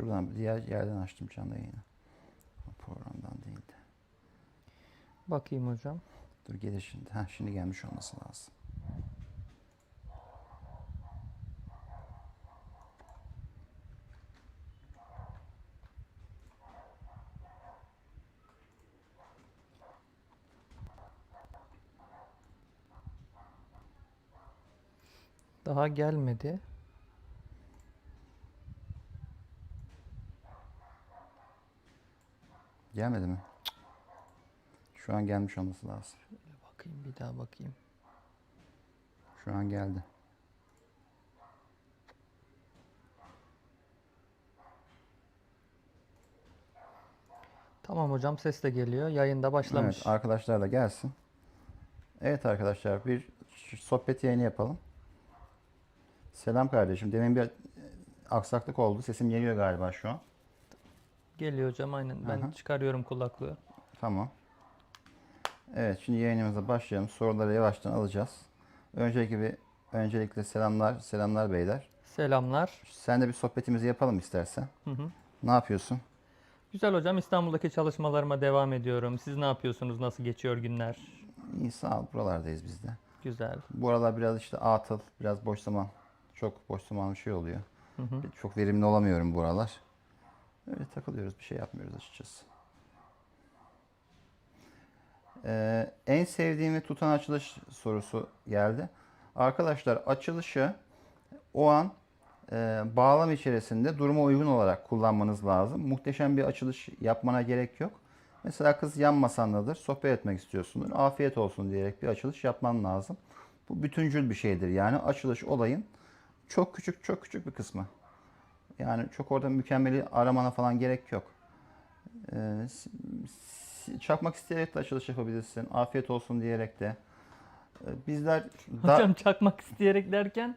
Şuradan diğer yerden açtım canlı yayını. Programdan değildi. Bakayım hocam. Dur gelir şimdi. Ha şimdi gelmiş olması lazım. Daha gelmedi. Gelmedi mi? Şu an gelmiş olması lazım. Bakayım bir daha bakayım. Şu an geldi. Tamam hocam ses de geliyor. Yayında başlamış. Evet, arkadaşlar da gelsin. Evet arkadaşlar bir sohbet yayını yapalım. Selam kardeşim. Demin bir e, aksaklık oldu. Sesim geliyor galiba şu an. Geliyor hocam aynen. Ben Aha. çıkarıyorum kulaklığı. Tamam. Evet şimdi yayınımıza başlayalım. Soruları yavaştan alacağız. Öncelikle bir öncelikle selamlar, selamlar beyler. Selamlar. Sen de bir sohbetimizi yapalım istersen. Hı hı. Ne yapıyorsun? Güzel hocam İstanbul'daki çalışmalarıma devam ediyorum. Siz ne yapıyorsunuz? Nasıl geçiyor günler? İyi sağ ol. Buralardayız biz de. Güzel. Bu aralar biraz işte atıl, biraz boş zaman. Çok boş zaman bir şey oluyor. Hı hı. Çok verimli olamıyorum bu aralar. Öyle takılıyoruz. Bir şey yapmıyoruz açıkçası. Ee, en sevdiğimi tutan açılış sorusu geldi. Arkadaşlar açılışı o an e, bağlam içerisinde duruma uygun olarak kullanmanız lazım. Muhteşem bir açılış yapmana gerek yok. Mesela kız yan masandadır, sohbet etmek istiyorsundur. Afiyet olsun diyerek bir açılış yapman lazım. Bu bütüncül bir şeydir. Yani açılış olayın çok küçük çok küçük bir kısmı. Yani çok orada mükemmeli aramana falan gerek yok. Ee, çakmak isteyerek de açılış yapabilirsin. Afiyet olsun diyerek de. Ee, bizler da- Hocam çakmak isteyerek derken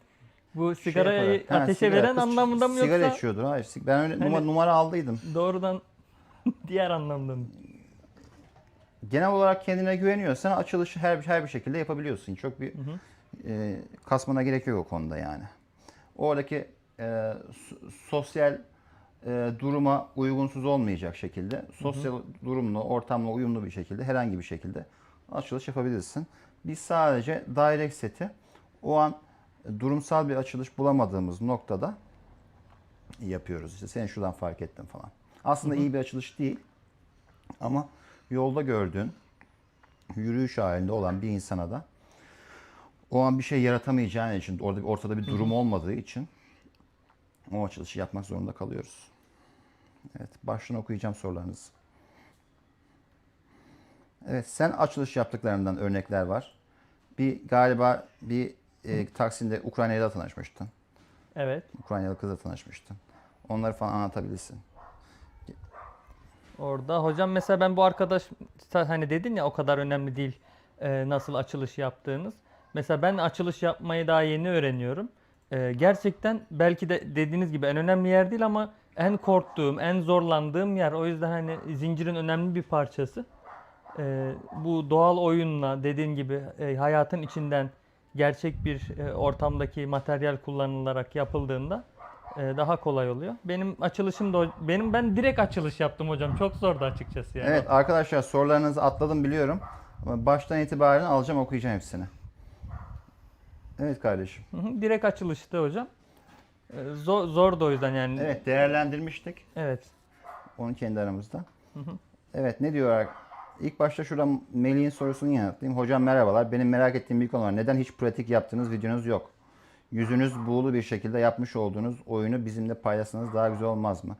bu şey sigarayı yaparak- Ha, ateşe sigara, veren kız anlamında mı Sigara yoksa içiyordur. Hayır. Ben öyle Hani- numara, numara aldıydım. doğrudan diğer anlamda mı? Genel olarak kendine güveniyorsan açılışı her her bir şekilde yapabiliyorsun. Çok bir Hı hı. e, kasmana gerek yok o konuda yani. Oradaki e, so- sosyal e, duruma uygunsuz olmayacak şekilde, sosyal durumla, ortamla uyumlu bir şekilde, herhangi bir şekilde açılış yapabilirsin. Biz sadece direct seti o an durumsal bir açılış bulamadığımız noktada yapıyoruz. İşte sen şuradan fark ettin falan. Aslında iyi bir açılış değil ama yolda gördüğün yürüyüş halinde olan bir insana da o an bir şey yaratamayacağın için, orada ortada bir durum olmadığı için o açılışı yapmak zorunda kalıyoruz. Evet, baştan okuyacağım sorularınızı. Evet, sen açılış yaptıklarından örnekler var. Bir galiba bir e, Taksim'de Ukrayna'yla tanışmıştın. Evet. Ukraynalı kızla tanışmıştın. Onları falan anlatabilirsin. Orada hocam mesela ben bu arkadaş hani dedin ya o kadar önemli değil e, nasıl açılış yaptığınız. Mesela ben açılış yapmayı daha yeni öğreniyorum. E, gerçekten belki de dediğiniz gibi en önemli yer değil ama en korktuğum, en zorlandığım yer. O yüzden hani zincirin önemli bir parçası. E, bu doğal oyunla dediğin gibi e, hayatın içinden gerçek bir e, ortamdaki materyal kullanılarak yapıldığında e, daha kolay oluyor. Benim açılışım da benim ben direkt açılış yaptım hocam. Çok zordu açıkçası yani. Evet arkadaşlar sorularınızı atladım biliyorum. Ama baştan itibaren alacağım okuyacağım hepsini. Evet kardeşim. Hı hı, direkt açılıştı hocam. E, Zor, zordu o yüzden yani. Evet değerlendirmiştik. Evet. Onu kendi aramızda. Hı hı. Evet ne diyor? İlk başta şurada Melih'in sorusunu yanıtlayayım. Hocam merhabalar. Benim merak ettiğim bir konu var. Neden hiç pratik yaptığınız videonuz yok? Yüzünüz buğulu bir şekilde yapmış olduğunuz oyunu bizimle paylaşsanız daha güzel olmaz mı?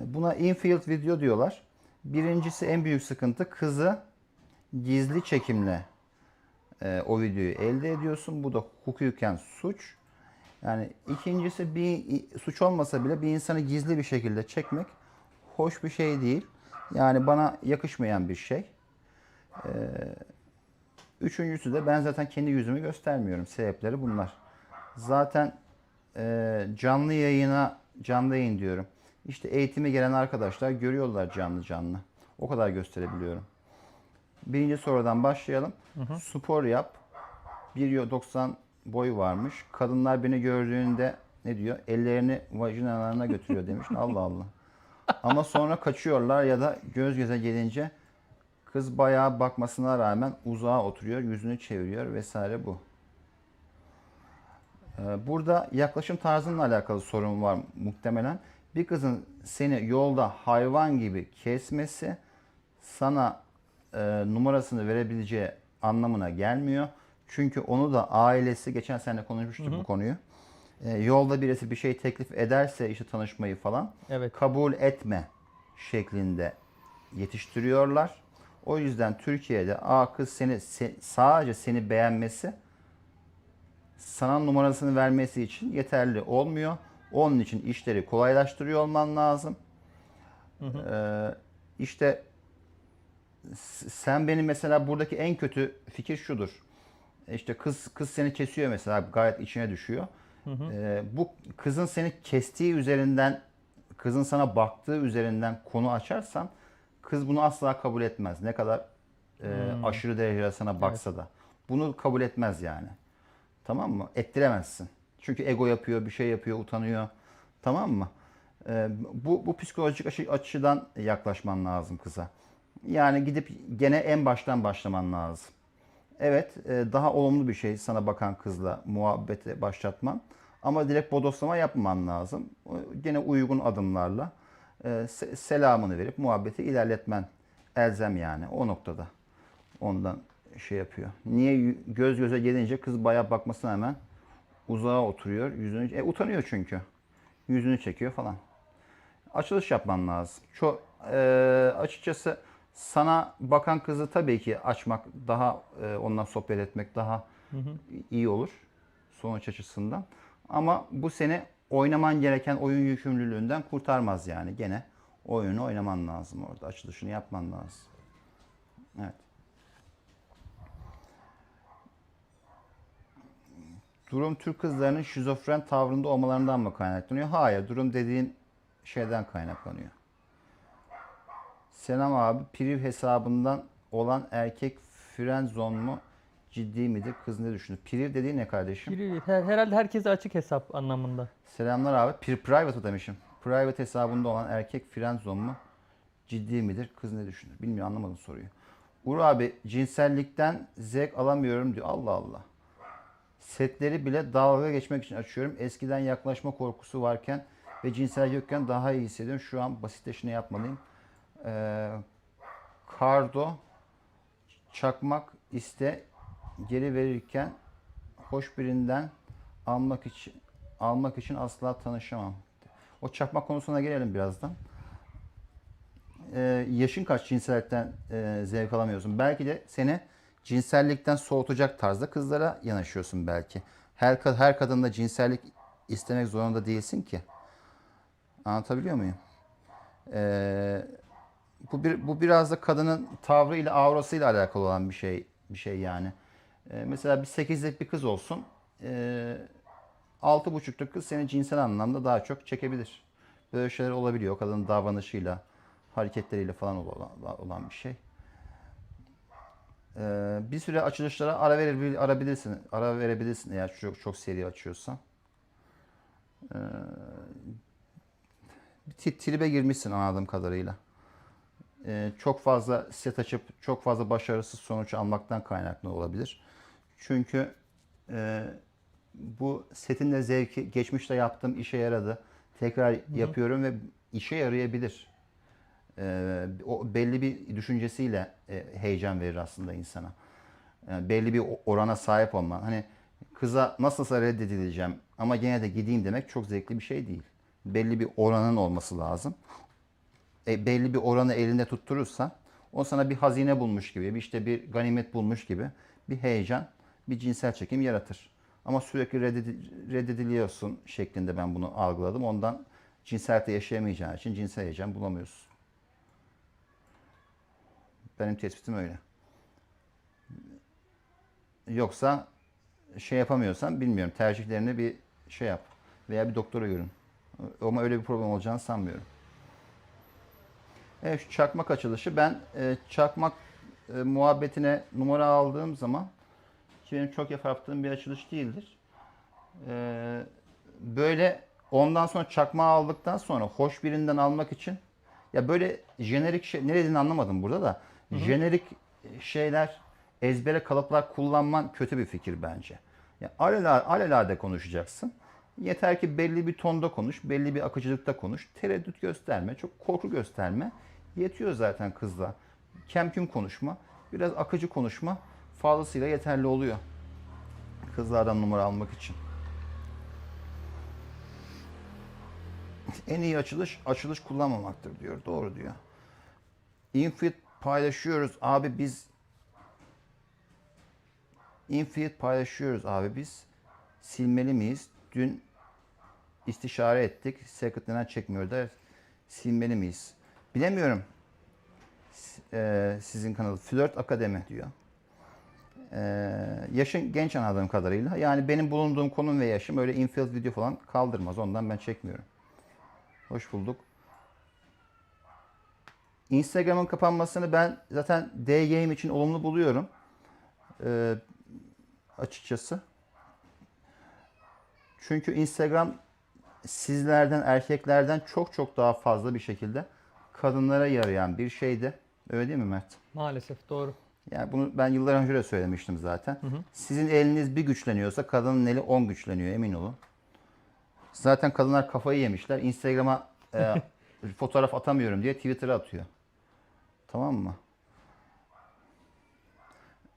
Buna infield video diyorlar. Birincisi en büyük sıkıntı kızı gizli çekimle e, o videoyu elde ediyorsun. Bu da hukuken suç. Yani ikincisi bir suç olmasa bile bir insanı gizli bir şekilde çekmek hoş bir şey değil. Yani bana yakışmayan bir şey. Ee, üçüncüsü de ben zaten kendi yüzümü göstermiyorum. Sebepleri bunlar. Zaten e, canlı yayına canlı yayın diyorum. İşte eğitime gelen arkadaşlar görüyorlar canlı canlı. O kadar gösterebiliyorum. Birinci sorudan başlayalım. Spor yap. 1.90 boy varmış. Kadınlar beni gördüğünde ne diyor? Ellerini vajinalarına götürüyor demiş. Allah Allah. Ama sonra kaçıyorlar ya da göz göze gelince kız bayağı bakmasına rağmen uzağa oturuyor, yüzünü çeviriyor vesaire bu. Ee, Burada yaklaşım tarzınla alakalı sorun var muhtemelen. Bir kızın seni yolda hayvan gibi kesmesi sana e, numarasını verebileceği anlamına gelmiyor. Çünkü onu da ailesi, geçen sene konuşmuştuk bu konuyu. E, yolda birisi bir şey teklif ederse işte tanışmayı falan Evet. kabul etme şeklinde yetiştiriyorlar. O yüzden Türkiye'de a kız seni se- sadece seni beğenmesi sana numarasını vermesi için yeterli olmuyor. Onun için işleri kolaylaştırıyor olman lazım. Ee, işte sen benim mesela buradaki en kötü fikir şudur. İşte kız kız seni kesiyor mesela gayet içine düşüyor. Ee, bu kızın seni kestiği üzerinden kızın sana baktığı üzerinden konu açarsan kız bunu asla kabul etmez. Ne kadar e, aşırı derecede sana baksa da. Bunu kabul etmez yani. Tamam mı? Ettiremezsin. Çünkü ego yapıyor, bir şey yapıyor, utanıyor. Tamam mı? Ee, bu, bu psikolojik açı- açıdan yaklaşman lazım kıza. Yani gidip gene en baştan başlaman lazım. Evet, e, daha olumlu bir şey sana bakan kızla muhabbete başlatman. Ama direkt bodoslama yapmaman lazım. Gene uygun adımlarla e, se- selamını verip muhabbeti ilerletmen elzem yani o noktada. Ondan şey yapıyor. Niye göz göze gelince kız bayağı bakmasına hemen uzağa oturuyor. Yüzünü e, utanıyor çünkü. Yüzünü çekiyor falan. Açılış yapman lazım. Çok e, açıkçası sana bakan kızı tabii ki açmak daha e, ondan sohbet etmek daha iyi olur sonuç açısından. Ama bu seni oynaman gereken oyun yükümlülüğünden kurtarmaz yani. Gene oyunu oynaman lazım orada. Açılışını yapman lazım. Evet. Durum Türk kızlarının şizofren tavrında olmalarından mı kaynaklanıyor? Hayır, durum dediğin şeyden kaynaklanıyor. Selam abi, priv hesabından olan erkek frenzon mu ciddi midir? Kız ne düşünür? Priv dediğin ne kardeşim? Biri- her- herhalde herkese açık hesap anlamında. Selamlar abi. Pri private demişim. Private hesabında olan erkek frenzon mu ciddi midir? Kız ne düşünür? Bilmiyorum anlamadım soruyu. Uğur abi cinsellikten zevk alamıyorum diyor. Allah Allah. Setleri bile dalga geçmek için açıyorum. Eskiden yaklaşma korkusu varken ve cinsel yokken daha iyi hissediyorum. Şu an basitleşine yapmalıyım. Ee, kardo çakmak iste geri verirken hoş birinden almak için almak için asla tanışamam. O çakmak konusuna gelelim birazdan. Ee, yaşın kaç cinsellikten e, zevk alamıyorsun? Belki de seni cinsellikten soğutacak tarzda kızlara yanaşıyorsun belki. Her her kadında cinsellik istemek zorunda değilsin ki. Anlatabiliyor muyum? Ee, bu bir bu biraz da kadının tavrıyla, aurasıyla alakalı olan bir şey bir şey yani. Ee, mesela bir 8'lik bir kız olsun. Ee, altı buçukta kız seni cinsel anlamda daha çok çekebilir. Böyle şeyler olabiliyor. Kadının davranışıyla, hareketleriyle falan olan, olan bir şey. Ee, bir süre açılışlara ara verebil, arabilirsin, ara verebilirsin eğer çok çok seri açıyorsan. Ee, tribe girmişsin anladığım kadarıyla. Ee, çok fazla set açıp çok fazla başarısız sonuç almaktan kaynaklı olabilir. Çünkü e, bu setin de zevki geçmişte yaptığım işe yaradı. Tekrar yapıyorum ve işe yarayabilir. Ee, o belli bir düşüncesiyle e, heyecan verir aslında insana. Yani belli bir orana sahip olman. Hani kıza nasılsa reddedileceğim ama gene de gideyim demek çok zevkli bir şey değil. Belli bir oranın olması lazım. E, belli bir oranı elinde tutturursan o sana bir hazine bulmuş gibi, bir işte bir ganimet bulmuş gibi bir heyecan, bir cinsel çekim yaratır. Ama sürekli reddedi- reddediliyorsun şeklinde ben bunu algıladım. Ondan cinselde yaşayamayacağın için cinsel heyecan bulamıyorsun. Benim tespitim öyle. Yoksa şey yapamıyorsan bilmiyorum. Tercihlerini bir şey yap. Veya bir doktora görün. Ama öyle bir problem olacağını sanmıyorum. Evet şu çakmak açılışı. Ben e, çakmak e, muhabbetine numara aldığım zaman ki benim çok yaptığım bir açılış değildir. E, böyle ondan sonra çakmağı aldıktan sonra hoş birinden almak için ya böyle jenerik şey ne dediğini anlamadım burada da jenerik şeyler ezbere kalıplar kullanman kötü bir fikir bence. Ya alelade, alelade konuşacaksın. Yeter ki belli bir tonda konuş, belli bir akıcılıkta konuş. Tereddüt gösterme, çok korku gösterme. Yetiyor zaten kızla. Kemküm konuşma, biraz akıcı konuşma fazlasıyla yeterli oluyor. Kızlardan numara almak için. En iyi açılış açılış kullanmamaktır diyor. Doğru diyor. Infit paylaşıyoruz abi biz Infit paylaşıyoruz abi biz. Silmeli miyiz? Dün istişare ettik. Secret neden çekmiyor da silmeli miyiz? Bilemiyorum. Eee, sizin kanalı Flört Akademi diyor. Eee, yaşın genç anladığım kadarıyla. Yani benim bulunduğum konum ve yaşım öyle infield video falan kaldırmaz. Ondan ben çekmiyorum. Hoş bulduk. Instagram'ın kapanmasını ben zaten D-Game için olumlu buluyorum. Ee, açıkçası. Çünkü Instagram sizlerden, erkeklerden çok çok daha fazla bir şekilde kadınlara yarayan bir şeydi. Öyle değil mi Mert? Maalesef doğru. Yani bunu ben yıllar önce de söylemiştim zaten. Sizin eliniz bir güçleniyorsa kadının eli 10 güçleniyor emin olun. Zaten kadınlar kafayı yemişler. Instagram'a e, fotoğraf atamıyorum diye Twitter'a atıyor. Tamam mı?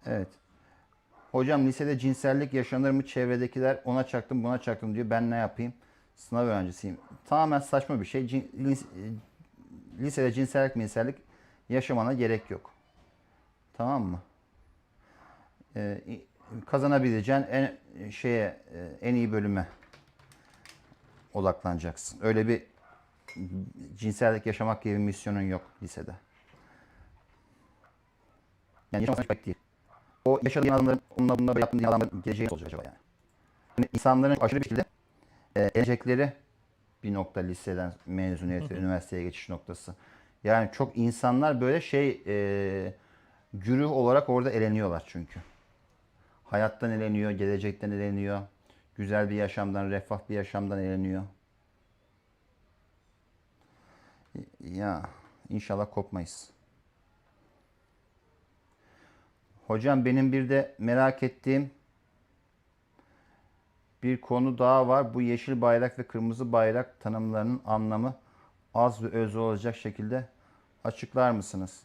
Evet. Hocam lisede cinsellik yaşanır mı? Çevredekiler ona çaktım buna çaktım diyor. Ben ne yapayım? Sınav öğrencisiyim. Tamamen saçma bir şey. Cin- lisede cinsellik minsellik yaşamana gerek yok. Tamam mı? Ee, kazanabileceğin en şeye e, en iyi bölüme odaklanacaksın. Öyle bir cinsellik yaşamak gibi bir misyonun yok lisede. Yani yaşamak pek değil. O yaşadığın adamların onunla bununla yaptığın adamların geleceği olacak acaba yani. yani insanların aşırı bir şekilde e, elecekleri bir nokta liseden mezuniyet ve üniversiteye geçiş noktası. Yani çok insanlar böyle şey e, güruh olarak orada eleniyorlar çünkü. Hayattan eleniyor, gelecekten eleniyor. Güzel bir yaşamdan, refah bir yaşamdan eleniyor. Ya inşallah kopmayız. Hocam benim bir de merak ettiğim bir konu daha var. Bu yeşil bayrak ve kırmızı bayrak tanımlarının anlamı az ve öz olacak şekilde açıklar mısınız?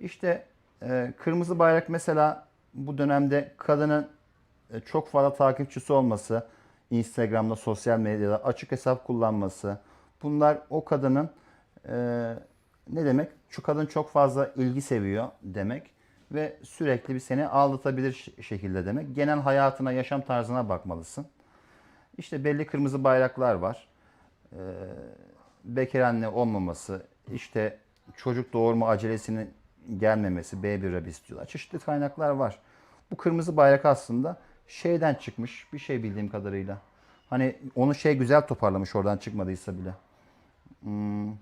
İşte e, kırmızı bayrak mesela bu dönemde kadının e, çok fazla takipçisi olması, Instagram'da, sosyal medyada açık hesap kullanması. Bunlar o kadının e, ne demek? Şu kadın çok fazla ilgi seviyor demek ve sürekli bir seni aldatabilir şekilde demek. Genel hayatına, yaşam tarzına bakmalısın. İşte belli kırmızı bayraklar var. Ee, bekar anne olmaması, işte çocuk doğurma acelesinin gelmemesi, B1 rabis diyorlar. Çeşitli kaynaklar var. Bu kırmızı bayrak aslında şeyden çıkmış bir şey bildiğim kadarıyla. Hani onu şey güzel toparlamış oradan çıkmadıysa bile. Hmm.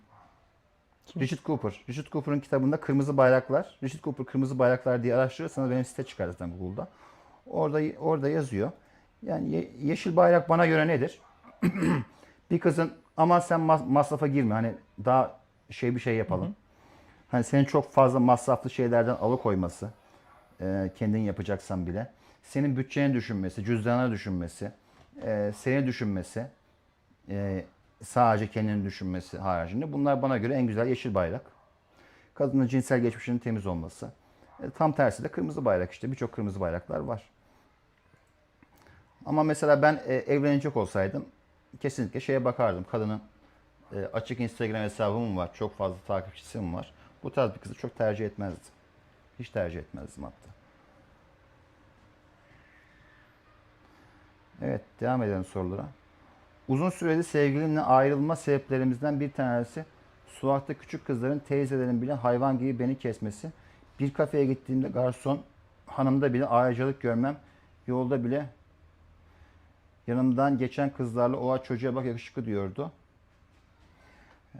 Richard Cooper. Richard Cooper'ın kitabında Kırmızı Bayraklar. Richard Cooper Kırmızı Bayraklar diye araştırırsanız benim site çıkar zaten Google'da. Orada orada yazıyor. Yani ye- yeşil bayrak bana göre nedir? bir kızın aman sen mas- masrafa girme hani daha şey bir şey yapalım. Hani senin çok fazla masraflı şeylerden alıkoyması, e, kendin yapacaksan bile. Senin bütçeni düşünmesi, cüzdanını düşünmesi, e, seni düşünmesi, e, sadece kendini düşünmesi haricinde. Bunlar bana göre en güzel yeşil bayrak. Kadının cinsel geçmişinin temiz olması. E, tam tersi de kırmızı bayrak işte. Birçok kırmızı bayraklar var. Ama mesela ben e, evlenecek olsaydım kesinlikle şeye bakardım. Kadının e, açık Instagram hesabım var? Çok fazla takipçisi mi var? Bu tarz bir kızı çok tercih etmezdim. Hiç tercih etmezdim hatta. Evet, devam edelim sorulara. Uzun süreli sevgilimle ayrılma sebeplerimizden bir tanesi sokakta küçük kızların teyzelerin bile hayvan gibi beni kesmesi. Bir kafeye gittiğimde garson hanımda bile ayrıcalık görmem. Yolda bile yanımdan geçen kızlarla oha çocuğa bak yakışıklı diyordu.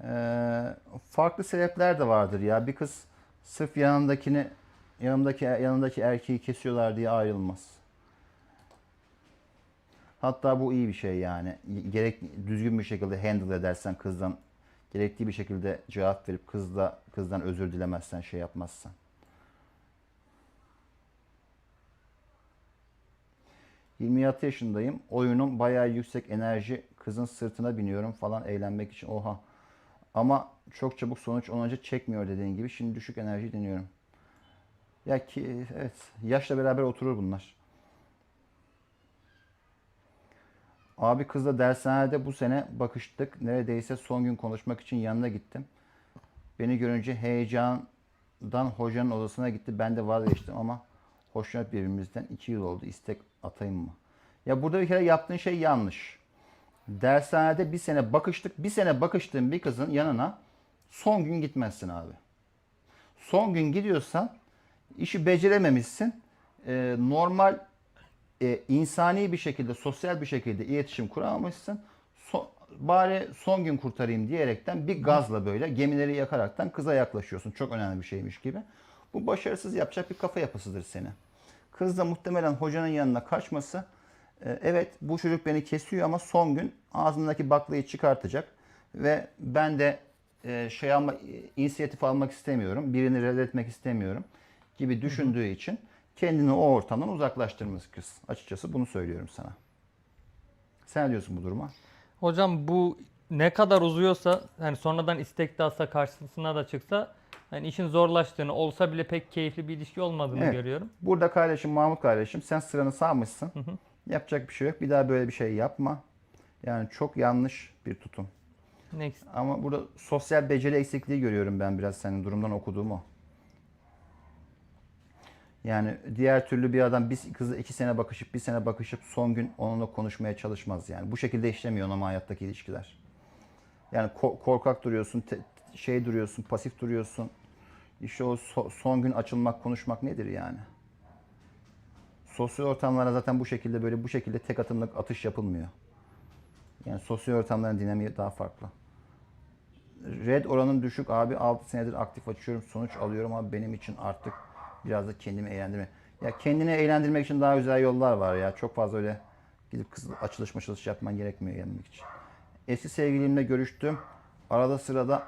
Ee, farklı sebepler de vardır ya. Bir kız sırf yanındakini yanındaki yanındaki erkeği kesiyorlar diye ayrılmaz. Hatta bu iyi bir şey yani. Gerek düzgün bir şekilde handle edersen kızdan gerektiği bir şekilde cevap verip kızla kızdan özür dilemezsen şey yapmazsan. ...26 yaşındayım. Oyunum bayağı yüksek enerji. Kızın sırtına biniyorum falan eğlenmek için. Oha. Ama çok çabuk sonuç olunca çekmiyor dediğin gibi. Şimdi düşük enerji deniyorum. Ya ki evet yaşla beraber oturur bunlar. Abi kızla dershanede bu sene bakıştık. Neredeyse son gün konuşmak için yanına gittim. Beni görünce heyecandan hocanın odasına gitti. Ben de vazgeçtim ama hoşlanıp birbirimizden iki yıl oldu. İstek atayım mı? Ya burada bir kere yaptığın şey yanlış. Dershanede bir sene bakıştık. Bir sene bakıştığın bir kızın yanına son gün gitmezsin abi. Son gün gidiyorsan işi becerememişsin. Ee, normal e, insani bir şekilde, sosyal bir şekilde iletişim kuramamışsın. So- bari son gün kurtarayım diyerekten bir gazla böyle gemileri yakaraktan kıza yaklaşıyorsun. Çok önemli bir şeymiş gibi. Bu başarısız yapacak bir kafa yapısıdır seni. Kız da muhtemelen hocanın yanına kaçması e, evet bu çocuk beni kesiyor ama son gün ağzındaki baklayı çıkartacak ve ben de e, şey alma, inisiyatif almak istemiyorum, birini reddetmek istemiyorum gibi düşündüğü için kendini o ortamdan uzaklaştırmış kız. Açıkçası bunu söylüyorum sana. Sen ne diyorsun bu duruma? Hocam bu ne kadar uzuyorsa hani sonradan istek de alsa karşısına da çıksa hani işin zorlaştığını olsa bile pek keyifli bir ilişki olmadığını Evet. görüyorum. Burada kardeşim Mahmut kardeşim sen sıranı sağmışsın. Yapacak bir şey yok. Bir daha böyle bir şey yapma. Yani çok yanlış bir tutum. Next. Ama burada sosyal beceri eksikliği görüyorum ben biraz senin durumdan okuduğumu. Yani diğer türlü bir adam bir kızla iki sene bakışıp bir sene bakışıp son gün onunla konuşmaya çalışmaz yani. Bu şekilde işlemiyor normal hayattaki ilişkiler. Yani ko- korkak duruyorsun, şey duruyorsun, pasif duruyorsun. İşte o so- son gün açılmak, konuşmak nedir yani? Sosyal ortamlara zaten bu şekilde böyle bu şekilde tek atımlık atış yapılmıyor. Yani sosyal ortamların dinamiği daha farklı. Red oranın düşük abi 6 senedir aktif açıyorum sonuç alıyorum ama benim için artık biraz da kendimi eğlendirme. Ya kendini eğlendirmek için daha güzel yollar var ya. Çok fazla öyle gidip kız açılış maçılış yapman gerekmiyor eğlenmek için. Eski sevgilimle görüştüm. Arada sırada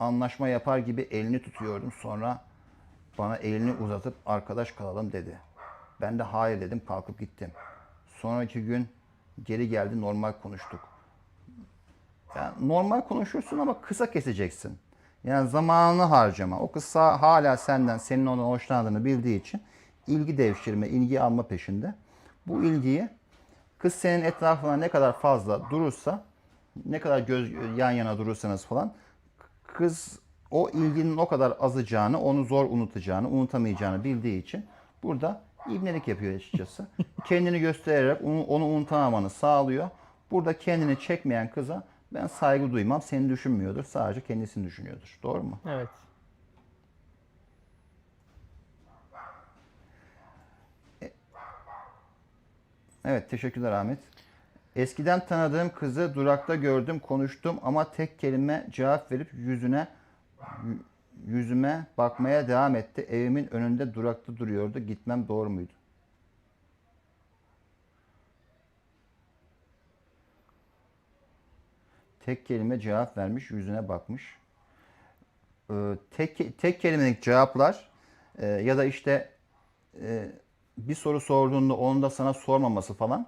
anlaşma yapar gibi elini tutuyordum. Sonra bana elini uzatıp arkadaş kalalım dedi. Ben de hayır dedim kalkıp gittim. Sonraki gün geri geldi normal konuştuk. Yani normal konuşursun ama kısa keseceksin. Yani zamanını harcama. O kız sa- hala senden, senin ona hoşlandığını bildiği için ilgi devşirme, ilgi alma peşinde. Bu ilgiyi kız senin etrafına ne kadar fazla durursa, ne kadar göz yan yana durursanız falan kız o ilginin o kadar azacağını, onu zor unutacağını, unutamayacağını bildiği için burada ibnelik yapıyor açıkçası. Kendini göstererek onu, onu unutamamanı sağlıyor. Burada kendini çekmeyen kıza ben saygı duymam. Seni düşünmüyordur. Sadece kendisini düşünüyordur. Doğru mu? Evet. Evet, teşekkürler Ahmet. Eskiden tanıdığım kızı durakta gördüm, konuştum ama tek kelime cevap verip yüzüne yü- yüzüme bakmaya devam etti. Evimin önünde durakta duruyordu. Gitmem doğru muydu? Tek kelime cevap vermiş, yüzüne bakmış. Ee, tek tek kelimelik cevaplar e, ya da işte e, bir soru sorduğunda onu da sana sormaması falan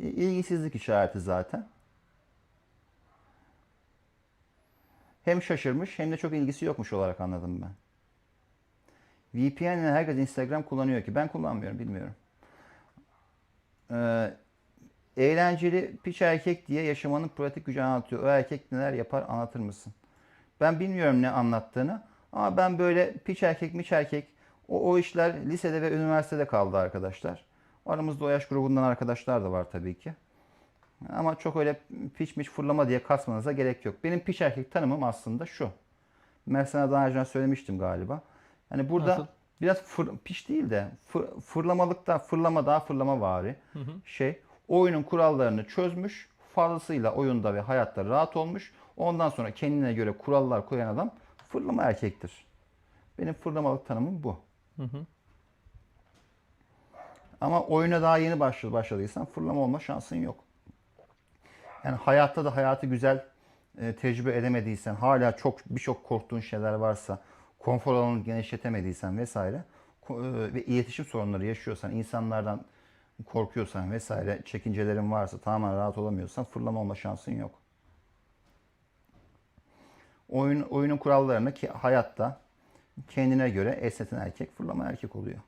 ilgisizlik işareti zaten. Hem şaşırmış hem de çok ilgisi yokmuş olarak anladım ben. VPN ile herkes Instagram kullanıyor ki ben kullanmıyorum bilmiyorum. Ee, eğlenceli piç erkek diye yaşamanın pratik gücü anlatıyor. O erkek neler yapar anlatır mısın? Ben bilmiyorum ne anlattığını ama ben böyle piç erkek miç erkek o, o işler lisede ve üniversitede kaldı arkadaşlar. Aramızda o yaş grubundan arkadaşlar da var tabii ki. Ama çok öyle piç miç fırlama diye kasmanıza gerek yok. Benim piç erkek tanımım aslında şu. Ben sana daha önce söylemiştim galiba. Hani burada Nasıl? biraz fır, piç değil de fır, fırlamalıkta fırlama daha fırlama vari şey. Oyunun kurallarını çözmüş. Fazlasıyla oyunda ve hayatta rahat olmuş. Ondan sonra kendine göre kurallar koyan adam fırlama erkektir. Benim fırlamalık tanımım bu. Ama oyuna daha yeni başladı, başladıysan fırlama olma şansın yok. Yani hayatta da hayatı güzel e, tecrübe edemediysen, hala çok birçok korktuğun şeyler varsa, konfor alanını genişletemediysen vesaire e, ve iletişim sorunları yaşıyorsan, insanlardan korkuyorsan vesaire, çekincelerin varsa, tamamen rahat olamıyorsan fırlama olma şansın yok. Oyun oyunun kurallarını ki hayatta kendine göre esneten erkek fırlama erkek oluyor.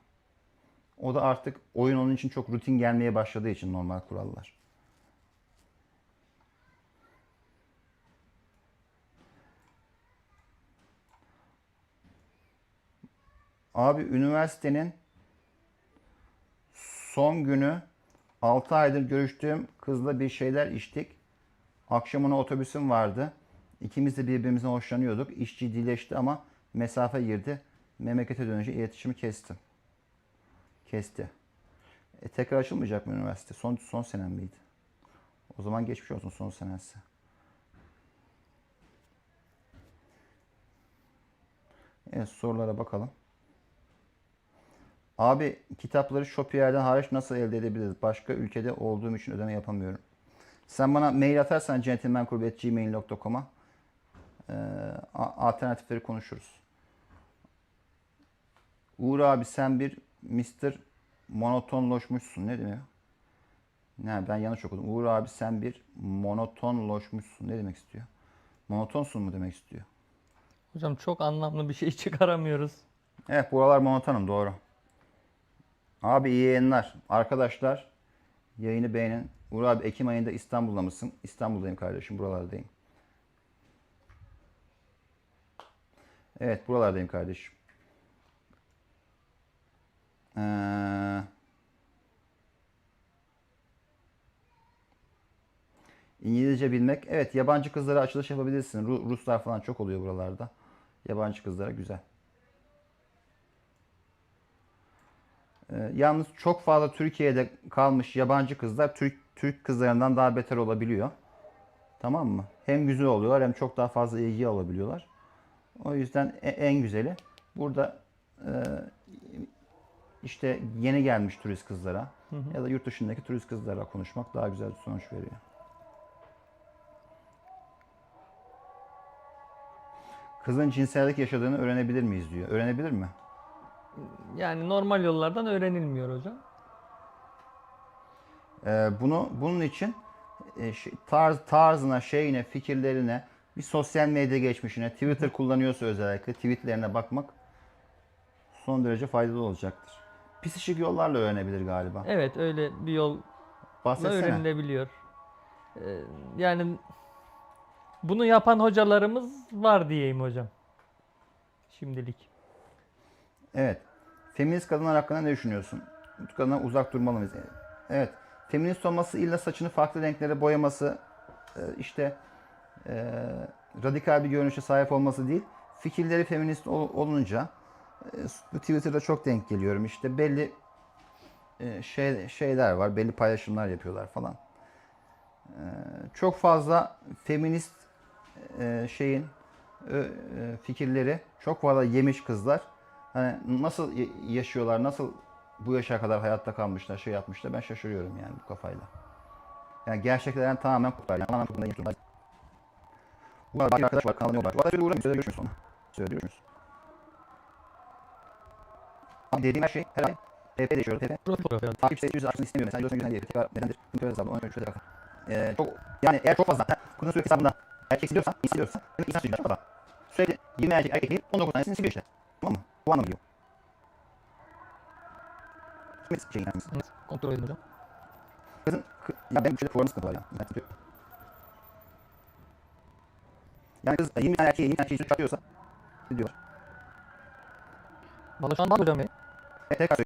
O da artık oyun onun için çok rutin gelmeye başladığı için normal kurallar. Abi üniversitenin son günü 6 aydır görüştüğüm kızla bir şeyler içtik. Akşamına otobüsüm vardı. İkimiz de birbirimizden hoşlanıyorduk. İş ciddileşti ama mesafe girdi. Memlekete dönünce iletişimi kestim. Kesti. E, tekrar açılmayacak mı üniversite? Son son senem miydi? O zaman geçmiş olsun son senesi. Evet sorulara bakalım. Abi kitapları Shopier'den hariç nasıl elde edebiliriz? Başka ülkede olduğum için ödeme yapamıyorum. Sen bana mail atarsan gentlemankurbi.gmail.com'a e, alternatifleri konuşuruz. Uğur abi sen bir Mr. Monotonloşmuşsun. Ne demek? Ne ben yanlış okudum. Uğur abi sen bir monotonloşmuşsun. Ne demek istiyor? Monotonsun mu demek istiyor? Hocam çok anlamlı bir şey çıkaramıyoruz. Evet buralar monotonum doğru. Abi iyi yayınlar. Arkadaşlar yayını beğenin. Uğur abi Ekim ayında İstanbul'da mısın? İstanbul'dayım kardeşim buralardayım. Evet buralardayım kardeşim. Ee, İngilizce bilmek. Evet yabancı kızlara açılış yapabilirsin. Ru- Ruslar falan çok oluyor buralarda. Yabancı kızlara güzel. Ee, yalnız çok fazla Türkiye'de kalmış yabancı kızlar Türk Türk kızlarından daha beter olabiliyor. Tamam mı? Hem güzel oluyorlar hem çok daha fazla ilgi alabiliyorlar. O yüzden e- en güzeli burada e, işte yeni gelmiş turist kızlara ya da yurt dışındaki turist kızlara konuşmak daha güzel bir sonuç veriyor. Kızın cinsellik yaşadığını öğrenebilir miyiz diyor. Öğrenebilir mi? Yani normal yollardan öğrenilmiyor hocam. Ee, bunu bunun için e, şey- tarz tarzına, şeyine, fikirlerine, bir sosyal medya geçmişine, Twitter kullanıyorsa özellikle tweetlerine bakmak son derece faydalı olacaktır. Psikik yollarla öğrenebilir galiba. Evet öyle bir yolla Bahsetsene. öğrenilebiliyor. Ee, yani bunu yapan hocalarımız var diyeyim hocam. Şimdilik. Evet. Feminist kadınlar hakkında ne düşünüyorsun? Bu kadından uzak durmalı mıyız? Evet. Feminist olması illa saçını farklı renklere boyaması, e, işte e, radikal bir görünüşe sahip olması değil. Fikirleri feminist ol- olunca bu Twitter'da çok denk geliyorum. İşte belli e, şey şeyler var, belli paylaşımlar yapıyorlar falan. E, Çok fazla feminist e, şeyin e, fikirleri çok fazla yemiş kızlar. Hani nasıl yaşıyorlar, nasıl bu yaşa kadar hayatta kalmışlar, şey yapmışlar ben şaşırıyorum yani bu kafayla. Yani gerçeklerden tamamen kopar. Tamamen kopar. Bu bir arkadaş var kanalına uğraş. Bu arada uğramayın. Söyle görüşürüz sonra. Söyle Abi dediğim her şey herhalde PP değişiyor. PP. Takip sayısı artsın istemiyorum. Sen diyorsun güzel diye. Tekrar nedendir? Kontrol hesabı. Ona göre şöyle bakalım. Ee, çok, yani eğer çok fazla kurun sürekli hesabında erkek siliyorsan, hissediyorsan demek ki insan siliyor. Fazla. Sürekli 20 erkek erkek değil 19 tanesini siliyor işte. Tamam mı? Bu anlamı geliyor. Kimin şeyin yani? Kontrol edin hocam. Kızın, kı, ya benim şöyle programı sıkıntı var ya. İnternet yok. Yani kız 20 tane erkeğe 20 tane şeyi çıkartıyorsa ne diyorlar? Valla şu an var hocam ya. E, tekrar